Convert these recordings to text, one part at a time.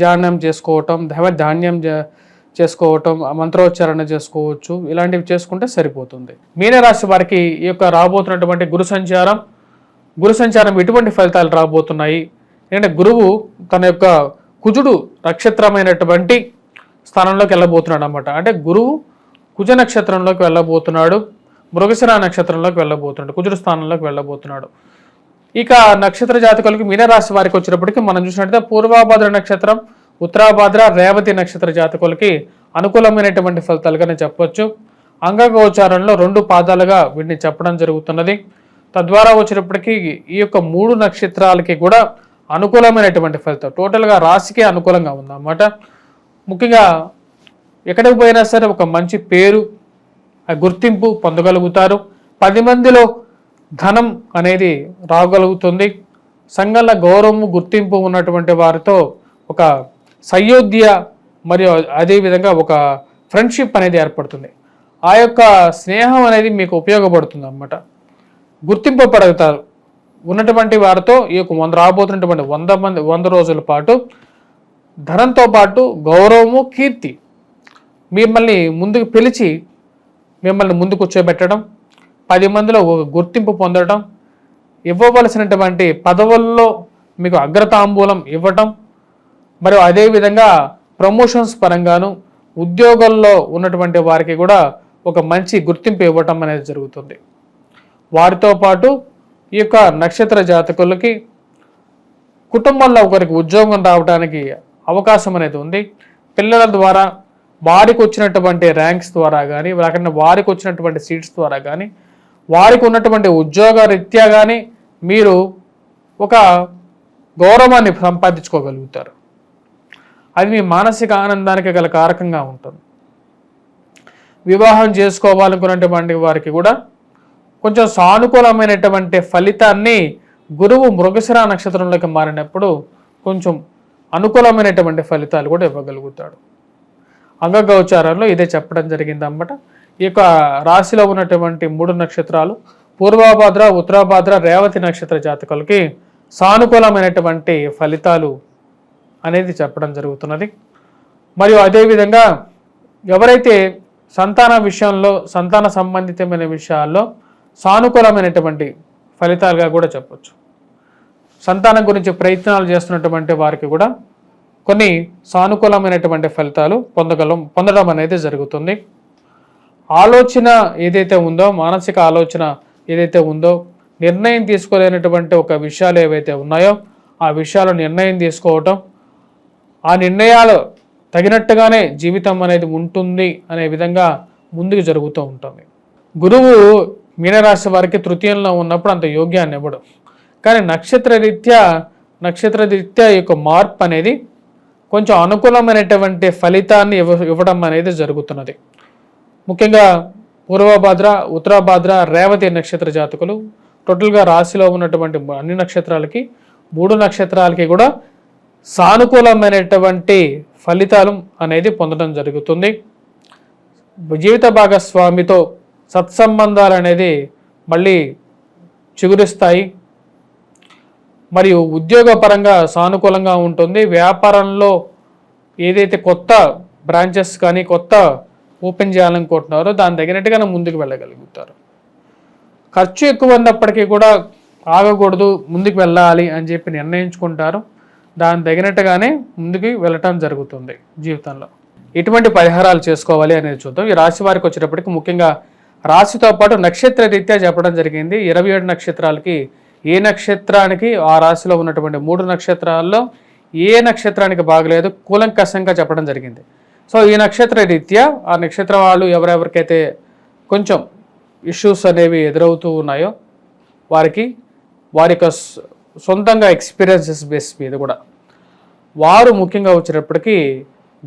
ధ్యానం చేసుకోవటం దైవ ధాన్యం చేసుకోవటం మంత్రోచ్చారణ చేసుకోవచ్చు. ఇలాంటివి చేసుకుంటే సరిపోతుంది. మీనరాశి వారికి ఈ యొక్క రాబోతున్నటువంటి గురు సంచారం గురు సంచారం ఎటువంటి ఫలితాలు రాబోతున్నాయి? ఎందుకంటే గురువు తన యొక్క కుజుడు నక్షత్రమైనటువంటి స్థానంలోకి వెళ్ళబోతున్నాడు అనమాట అంటే గురువు కుజ నక్షత్రంలోకి వెళ్ళబోతున్నాడు మృగశిర నక్షత్రంలోకి వెళ్ళబోతున్నాడు కుజుడు స్థానంలోకి వెళ్ళబోతున్నాడు. ఇక నక్షత్ర జాతకులకు మీనరాశి వారికి వచ్చినప్పటికీ మనం చూసినట్లయితే పూర్వాభాద్ర నక్షత్రం ఉత్తరాభాద్ర రేవతి నక్షత్ర జాతకులకి అనుకూలమైనటువంటి ఫలితాలుగానే చెప్పొచ్చు. అంగగోచారంలో రెండు పాదాలుగా వీటిని చెప్పడం జరుగుతున్నది. తద్వారా వచ్చినప్పటికీ ఈ యొక్క మూడు నక్షత్రాలకి కూడా అనుకూలమైనటువంటి ఫలితం టోటల్గా రాశికి అనుకూలంగా ఉందన్నమాట. ముఖ్యంగా ఎక్కడికి పోయినా సరే ఒక మంచి పేరు గుర్తింపు పొందగలుగుతారు. పది మందిలో ధనం అనేది రాగలుగుతుంది. సంఘంలో గౌరవము గుర్తింపు ఉన్నటువంటి వారితో ఒక సయోధ్య మరియు అదేవిధంగా ఒక ఫ్రెండ్షిప్ అనేది ఏర్పడుతుంది. ఆ యొక్క స్నేహం అనేది మీకు ఉపయోగపడుతుంది అన్నమాట. గుర్తింపబడతారు. ఉన్నటువంటి వారితో ఈ యొక్క వంద రాబోతున్నటువంటి వంద మంది వంద రోజుల పాటు ధనంతో పాటు గౌరవము కీర్తి మిమ్మల్ని ముందుకు పిలిచి మిమ్మల్ని ముందు కూర్చోబెట్టడం పది మందిలో ఒక గుర్తింపు పొందడం ఇవ్వవలసినటువంటి పదవుల్లో మీకు అగ్రతాంబూలం ఇవ్వటం మరియు అదేవిధంగా ప్రమోషన్స్ పరంగాను ఉద్యోగాల్లో ఉన్నటువంటి వారికి కూడా ఒక మంచి గుర్తింపు ఇవ్వటం అనేది జరుగుతుంది. వారితో పాటు ఈ యొక్క నక్షత్ర జాతకులకి కుటుంబంలో ఒకరికి ఉద్యోగం రావడానికి అవకాశం అనేది ఉంది. పిల్లల ద్వారా వారికి వచ్చినటువంటి ర్యాంక్స్ ద్వారా కానీ లేకుండా వారికి వచ్చినటువంటి సీట్స్ ద్వారా కానీ వారికి ఉన్నటువంటి ఉద్యోగ రీత్యా కానీ మీరు ఒక గౌరవాన్ని సంపాదించుకోగలుగుతారు. అది మీ మానసిక ఆనందానికి గల కారకంగా ఉంటుంది. వివాహం చేసుకోవాలనుకున్నటువంటి వారికి కూడా కొంచెం సానుకూలమైనటువంటి ఫలితాన్ని గురువు మృగశిర నక్షత్రంలోకి మారినప్పుడు కొంచెం అనుకూలమైనటువంటి ఫలితాలు కూడా ఇవ్వగలుగుతాడు. అంగగోచారంలో ఇదే చెప్పడం జరిగింది అన్నమాట ఈ యొక్క రాశిలో ఉన్నటువంటి మూడు నక్షత్రాలు పూర్వభాద్ర ఉత్తరాభాద్ర రేవతి నక్షత్ర జాతకులకి సానుకూలమైనటువంటి ఫలితాలు అనేది చెప్పడం జరుగుతున్నది. మరియు అదేవిధంగా ఎవరైతే సంతాన విషయంలో సంతాన సంబంధితమైన విషయాల్లో సానుకూలమైనటువంటి ఫలితాలుగా కూడా చెప్పచ్చు. సంతానం గురించి ప్రయత్నాలు చేస్తున్నటువంటి వారికి కూడా కొన్ని సానుకూలమైనటువంటి ఫలితాలు పొందగలం పొందడం అనేది జరుగుతుంది. ఆలోచన ఏదైతే ఉందో మానసిక ఆలోచన ఏదైతే ఉందో నిర్ణయం తీసుకోలేనటువంటి ఒక విషయాలు ఏవైతే ఉన్నాయో ఆ విషయాలు నిర్ణయం తీసుకోవటం ఆ నిర్ణయాలు తగినట్టుగానే జీవితం అనేది ఉంటుంది అనే విధంగా ముందుకు జరుగుతూ ఉంటుంది. గురువు మీనరాశి వారికి తృతీయంలో ఉన్నప్పుడు అంత యోగ్యాన్ని ఇవ్వడం. కానీ నక్షత్ర రీత్యా నక్షత్ర రీత్యా యొక్క మార్పు అనేది కొంచెం అనుకూలమైనటువంటి ఫలితాన్ని ఇవ్వ ఇవ్వడం అనేది జరుగుతున్నది. ముఖ్యంగా పూర్వభాద్ర ఉత్తరాభాద్ర రేవతి నక్షత్ర జాతకులు. టోటల్గా రాశిలో ఉన్నటువంటి అన్ని నక్షత్రాలకి మూడు నక్షత్రాలకి కూడా సానుకూలమైనటువంటి ఫలితాలు అనేది పొందడం జరుగుతుంది. జీవిత భాగస్వామితో సత్సంబంధాలు అనేది మళ్ళీ చిగురిస్తాయి. మరియు ఉద్యోగపరంగా సానుకూలంగా ఉంటుంది. వ్యాపారంలో ఏదైతే కొత్త బ్రాంచెస్ కానీ కొత్త ఓపెన్ చేయాలనుకుంటున్నారో దాని తగినట్టుగానే ముందుకు వెళ్ళగలుగుతారు. ఖర్చు ఎక్కువ ఉన్నప్పటికీ కూడా ఆగకూడదు ముందుకు వెళ్ళాలి అని చెప్పి నిర్ణయించుకుంటారు. దాని తగినట్టుగానే ముందుకు వెళ్ళటం జరుగుతుంది జీవితంలో. ఎటువంటి పరిహారాలు చేసుకోవాలి అనేది చూద్దాం. ఈ రాశి వారికి వచ్చేటప్పటికి ముఖ్యంగా రాశితో పాటు నక్షత్ర రీత్యా చెప్పడం జరిగింది. ఇరవై ఏడు నక్షత్రాలకి ఏ నక్షత్రానికి ఆ రాశిలో ఉన్నటువంటి మూడు నక్షత్రాల్లో ఏ నక్షత్రానికి బాగలేదు కూలంకషంగా చెప్పడం జరిగింది. సో ఈ నక్షత్ర రీత్యా ఆ నక్షత్ర వాళ్ళు ఎవరెవరికైతే కొంచెం ఇష్యూస్ అనేవి ఎదురవుతూ ఉన్నాయో వారికి వారి యొక్క సొంతంగా ఎక్స్పీరియన్సెస్ బేస్ మీద కూడా. వారు ముఖ్యంగా వచ్చినప్పటికీ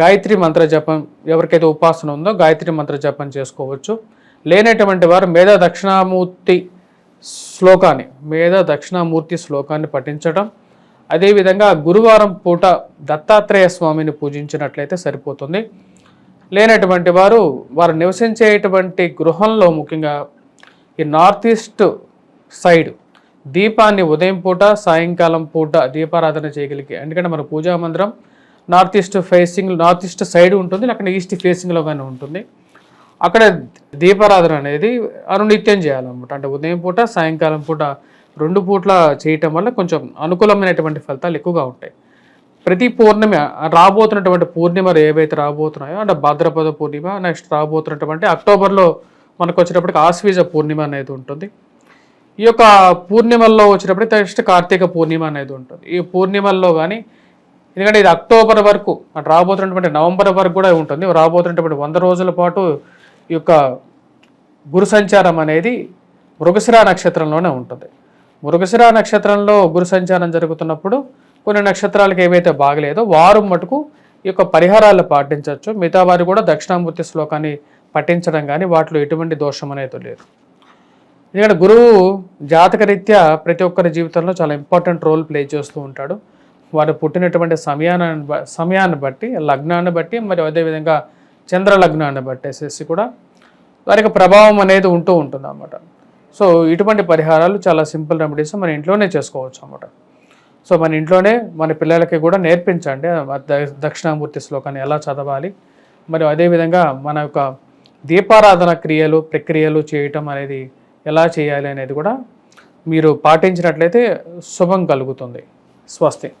గాయత్రి మంత్ర జపం ఎవరికైతే ఉపాసన ఉందో గాయత్రి మంత్ర జపం చేసుకోవచ్చు. లేనటువంటి వారు మేధ దక్షిణామూర్తి శ్లోకాన్ని మేధ దక్షిణామూర్తి శ్లోకాన్ని పఠించడం అదేవిధంగా గురువారం పూట దత్తాత్రేయ స్వామిని పూజించినట్లయితే సరిపోతుంది. లేనటువంటి వారు వారు నివసించేటువంటి గృహంలో ముఖ్యంగా ఈ నార్త్ ఈస్ట్ సైడ్ దీపాన్ని ఉదయం పూట సాయంకాలం పూట దీపారాధన చేయగలిగి ఎందుకంటే మన పూజా మందిరం north east facing north east side ఉంటుంది అక్కడ ఈస్ట్ ఫేసింగ్లో కానీ ఉంటుంది. అక్కడ దీపారాధన అనేది అనునిత్యం చేయాలన్నమాట. అంటే ఉదయం పూట సాయంకాలం పూట రెండు పూట్ల చేయటం వల్ల కొంచెం అనుకూలమైనటువంటి ఫలితాలు ఎక్కువగా ఉంటాయి. ప్రతి పూర్ణిమ రాబోతున్నటువంటి పూర్ణిమలు ఏవైతే రాబోతున్నాయో అంటే భాద్రపద పూర్ణిమ నెక్స్ట్ రాబోతున్నటువంటి అక్టోబర్లో మనకు వచ్చేటప్పటికి ఆశ్వీజ పూర్ణిమ అనేది ఉంటుంది. ఈ యొక్క పూర్ణిమల్లో వచ్చినప్పుడు నెక్స్ట్ కార్తీక పూర్ణిమ అనేది ఉంటుంది. ఈ పూర్ణిమల్లో కానీ ఎందుకంటే ఇది అక్టోబర్ వరకు అటు రాబోతున్నటువంటి నవంబర్ వరకు కూడా ఉంటుంది. రాబోతున్నటువంటి వంద రోజుల పాటు ఈ యొక్క గురు సంచారం అనేది మృగశిరా నక్షత్రంలోనే ఉంటుంది. మృగశిర నక్షత్రంలో గురు సంచారం జరుగుతున్నప్పుడు కొన్ని నక్షత్రాలకు ఏవైతే బాగలేదో వారు మటుకు ఈ యొక్క పరిహారాలు పాటించవచ్చు. మిగతా వారు కూడా దక్షిణామూర్తి శ్లోకాన్ని పఠించడం కానీ వాటిలో ఎటువంటి దోషం అనేది లేదు. ఎందుకంటే గురువు జాతకరీత్యా ప్రతి ఒక్కరి జీవితంలో చాలా ఇంపార్టెంట్ రోల్ ప్లే చేస్తూ ఉంటాడు. వారు పుట్టినటువంటి సమయాన్ని బ- సమయాన్ని బట్టి లగ్నాన్ని బట్టి మరి అదేవిధంగా చంద్ర లగ్నాన్ని బట్టేసేసి కూడా వారికి ప్రభావం అనేది ఉంటూ ఉంటుంది అన్నమాట సో ఇటువంటి పరిహారాలు చాలా సింపుల్ రెమెడీస్ మన ఇంట్లోనే చేసుకోవచ్చు అన్నమాట. సో మన ఇంట్లోనే మన పిల్లలకి కూడా నేర్పించండి. ద- దక్షిణామూర్తి శ్లోకాన్ని ఎలా చదవాలి మరియు అదేవిధంగా మన యొక్క దీపారాధన క్రియలు ప్రక్రియలు చేయటం అనేది ఎలా చేయాలి అనేది కూడా మీరు పాటించినట్లయితే శుభం కలుగుతుంది. స్వస్తి.